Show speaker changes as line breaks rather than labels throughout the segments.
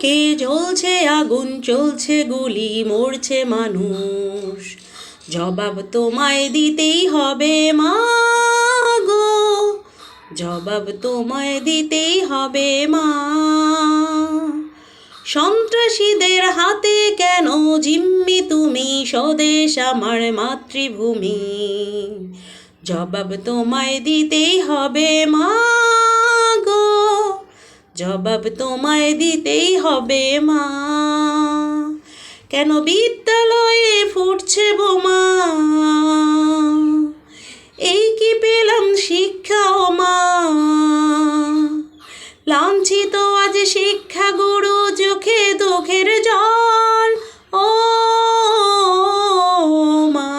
বুকে জ্বলছে আগুন, চলছে গুলি, মরছে মানুষ। জবাব তোমায় দিতেই হবে মা গো। জবাব তোমায় দিতেই হবে মা। সন্ত্রাসীদের হাতে কেন জিম্মি তুমি স্বদেশ আমার মাতৃভূমি? জবাব তোমায় দিতেই হবে মা জবাব তোমায় দিতেই হবে, মা। কেন বিদ্যালয়ে ফুটছে বোমা? এই কি পেলাম শিক্ষা ও মা? লাঞ্ছিত আজ শিক্ষা গুরু চোখে দুঃখের জল। ও মা,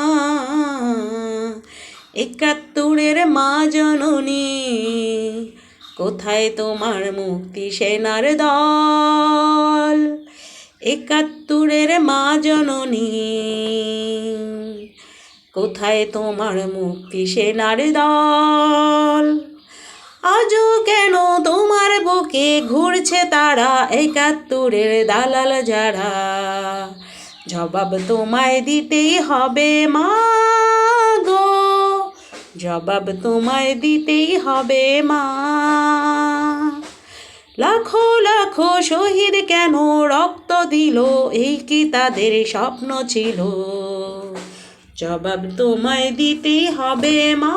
একাত্তরের মা জননী। কোথায় তোমার মুক্তি সেনার দল? একাত্তরের মা জননী, কোথায় তোমার মুক্তি সেনার দল? আজও কেন তোমার বুকে ঘুরছে তারা একাত্তরের দালাল যারা? জবাব তোমায় দিতেই হবে মা। জবাব তোমায় দিতেই হবে, মা। লাখো লাখো শহীদ কেন রক্ত দিল? এই কি তাদের স্বপ্ন ছিল? জবাব তোমায় দিতেই হবে, মা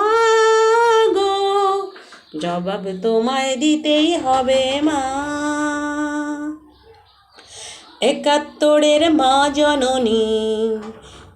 গো। জবাব তোমায় দিতেই হবে, মা। একাত্তরের মা জননী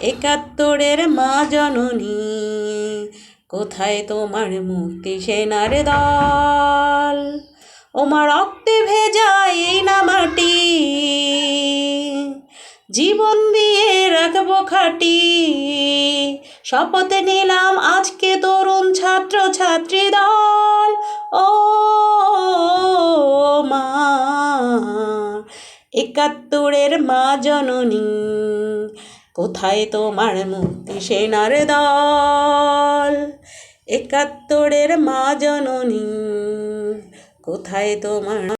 একাত্তরের মা জননী, কোথায় তোমার মুক্তি সেনার দল? ওমা রক্তে ভেজা এই না মাটি জীবন দিয়ে রাখব খাটি। শপথ নিলাম আজকে তরুণ ছাত্র ছাত্রী দল। ও মা, একাত্তরের মা জননী কোথায় তোমার মুক্তি সেনার দল? একাত্তরের মা জননী কোথায় তোমার